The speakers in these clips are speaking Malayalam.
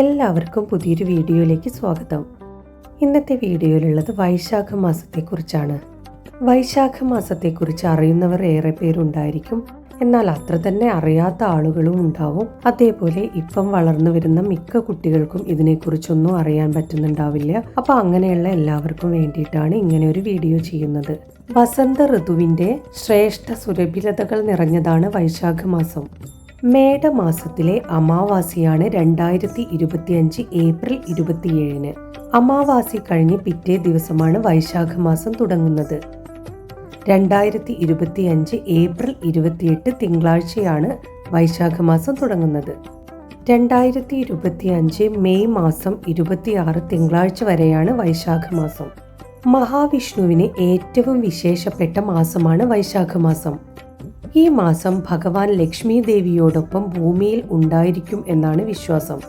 എല്ലാവർക്കും പുതിയൊരു വീഡിയോയിലേക്ക് സ്വാഗതം. ഇന്നത്തെ വീഡിയോയിലുള്ളത് വൈശാഖ മാസത്തെക്കുറിച്ചാണ്. വൈശാഖ മാസത്തെക്കുറിച്ച് അറിയുന്നവർ ഏറെ പേരുണ്ടായിരിക്കും. എന്നാൽ അത്ര തന്നെ അറിയാത്ത ആളുകളും ഉണ്ടാവും. അതേപോലെ ഇപ്പം വളർന്നു വരുന്ന മിക്ക കുട്ടികൾക്കും ഇതിനെക്കുറിച്ചൊന്നും അറിയാൻ പറ്റുന്നുണ്ടാവില്ല. അപ്പൊ അങ്ങനെയുള്ള എല്ലാവർക്കും വേണ്ടിയിട്ടാണ് ഇങ്ങനെ ഒരു വീഡിയോ ചെയ്യുന്നത്. വസന്ത ഋതുവിന്റെ ശ്രേഷ്ഠ സുരഭിലതകൾ നിറഞ്ഞതാണ് വൈശാഖ മാസം. മേടമാസത്തിലെ അമാവാസിയാണ് രണ്ടായിരത്തി ഇരുപത്തിയഞ്ച് ഏപ്രിൽ ഇരുപത്തിയേഴിന്. അമാവാസി കഴിഞ്ഞ് പിറ്റേ ദിവസമാണ് വൈശാഖ മാസം തുടങ്ങുന്നത്. രണ്ടായിരത്തി ഇരുപത്തിയഞ്ച് ഏപ്രിൽ ഇരുപത്തിയെട്ട് തിങ്കളാഴ്ചയാണ് വൈശാഖ മാസം തുടങ്ങുന്നത്. രണ്ടായിരത്തി ഇരുപത്തിയഞ്ച് മെയ് മാസം ഇരുപത്തിയാറ് തിങ്കളാഴ്ച വരെയാണ് വൈശാഖ മാസം മഹാവിഷ്ണുവിന് ഏറ്റവും വിശേഷപ്പെട്ട മാസമാണ് വൈശാഖ മാസം ഈ മാസം ഭഗവാൻ ലക്ഷ്മി ദേവിയോടൊപ്പം ഭൂമിയിൽ ഉണ്ടായിരിക്കും എന്നാണ് വിശ്വാസം.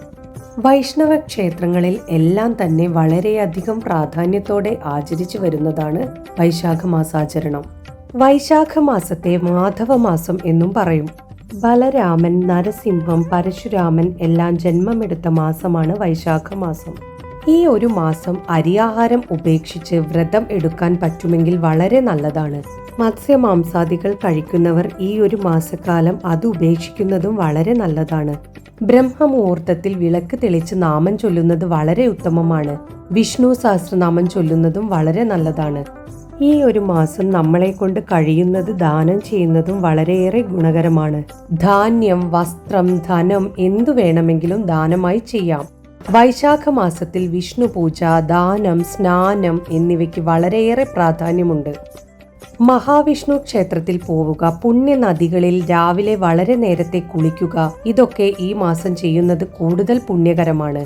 വൈഷ്ണവ ക്ഷേത്രങ്ങളിൽ എല്ലാം തന്നെ വളരെയധികം പ്രാധാന്യത്തോടെ ആചരിച്ചു വരുന്നതാണ് വൈശാഖ മാസാചരണം. വൈശാഖ മാസത്തെ മാധവ മാസം എന്നും പറയും. ബലരാമൻ നരസിംഹം പരശുരാമൻ എല്ലാം ജന്മമെടുത്ത മാസമാണ് വൈശാഖ മാസം. ഈ ഒരു മാസം അരിയാഹാരം ഉപേക്ഷിച്ച് വ്രതം എടുക്കാൻ പറ്റുമെങ്കിൽ വളരെ നല്ലതാണ്. മത്സ്യമാംസാദികൾ കഴിക്കുന്നവർ ഈ ഒരു മാസക്കാലം അത് ഉപേക്ഷിക്കുന്നതും വളരെ നല്ലതാണ്. ബ്രഹ്മമുഹൂർത്തത്തിൽ വിളക്ക് തെളിച്ച് നാമം ചൊല്ലുന്നത് വളരെ ഉത്തമമാണ്. വിഷ്ണു സഹസ്രനാമം ചൊല്ലുന്നതും വളരെ നല്ലതാണ്. ഈ ഒരു മാസം നമ്മളെ കൊണ്ട് കഴിയുന്നത് ദാനം ചെയ്യുന്നതും വളരെയേറെ ഗുണകരമാണ്. ധാന്യം വസ്ത്രം ധനം എന്തു വേണമെങ്കിലും ദാനമായി ചെയ്യാം. വൈശാഖ മാസത്തിൽ വിഷ്ണു പൂജ ദാനം സ്നാനം എന്നിവയ്ക്ക് വളരെയേറെ പ്രാധാന്യമുണ്ട്. മഹാവിഷ്ണു ക്ഷേത്രത്തിൽ പോവുക പുണ്യ നദികളിൽ രാവിലെ വളരെ നേരത്തെ കുളിക്കുക ഇതൊക്കെ ഈ മാസം ചെയ്യുന്നത് കൂടുതൽ പുണ്യകരമാണ്.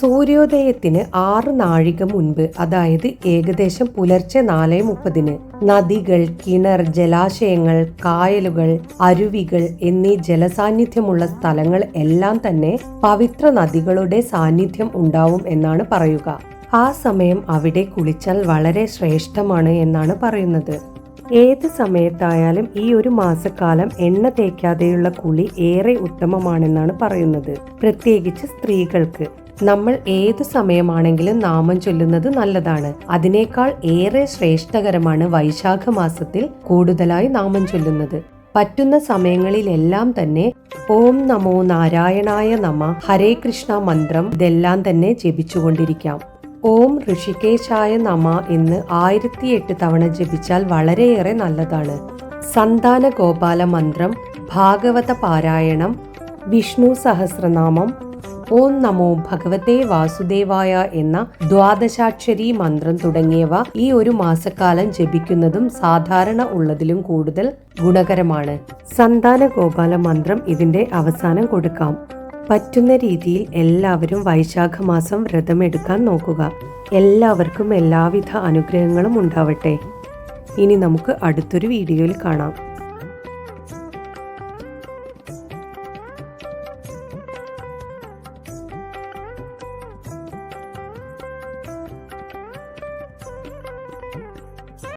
സൂര്യോദയത്തിന് ആറ് നാഴിക മുൻപ് അതായത് ഏകദേശം പുലർച്ചെ നാല് മുപ്പതിന് നദികൾ കിണർ ജലാശയങ്ങൾ കായലുകൾ അരുവികൾ എന്നീ ജലസാന്നിധ്യമുള്ള സ്ഥലങ്ങൾ എല്ലാം തന്നെ പവിത്ര നദികളുടെ സാന്നിധ്യം ഉണ്ടാവും എന്നാണ് പറയുക. ആ സമയം അവിടെ കുളിച്ചാൽ വളരെ ശ്രേഷ്ഠമാണ് എന്നാണ് പറയുന്നത്. ഏത് സമയത്തായാലും ഈ ഒരു മാസക്കാലം എണ്ണ തേക്കാതെയുള്ള കുളി ഏറെ ഉത്തമമാണെന്നാണ് പറയുന്നത്. പ്രത്യേകിച്ച് സ്ത്രീകൾക്ക്. നമ്മൾ ഏതു സമയമാണെങ്കിലും നാമം ചൊല്ലുന്നത് നല്ലതാണ്. അതിനേക്കാൾ ഏറെ ശ്രേഷ്ഠകരമാണ് വൈശാഖ മാസത്തിൽ കൂടുതലായി നാമം ചൊല്ലുന്നത്. പറ്റുന്ന സമയങ്ങളിലെല്ലാം തന്നെ ഓം നമോ നാരായണായ നമ ഹരേ കൃഷ്ണ മന്ത്രം ഇതെല്ലാം തന്നെ ജപിച്ചുകൊണ്ടിരിക്കാം. ഓം ഋഷികേശായ നമ എന്ന് ആയിരത്തിയെട്ട് തവണ ജപിച്ചാൽ വളരെയേറെ നല്ലതാണ്. സന്താന ഗോപാല മന്ത്രം ഭാഗവത പാരായണം വിഷ്ണു സഹസ്രനാമം ഓം നമോ ഭഗവതേ വാസുദേവായ എന്ന ദ്വാദശാക്ഷരി മന്ത്രം തുടങ്ങിയവ ഈ ഒരു മാസക്കാലം ജപിക്കുന്നതും സാധാരണ ഉള്ളതിലും കൂടുതൽ ഗുണകരമാണ്. സന്താന ഗോപാല മന്ത്രം ഇതിന്റെ അവസാനം കൊടുക്കാം. പറ്റുന്ന രീതിയിൽ എല്ലാവരും വൈശാഖ മാസം വ്രതമെടുക്കാൻ നോക്കുക. എല്ലാവർക്കും എല്ലാവിധ അനുഗ്രഹങ്ങളും ഉണ്ടാവട്ടെ. ഇനി നമുക്ക് അടുത്തൊരു വീഡിയോയിൽ കാണാം.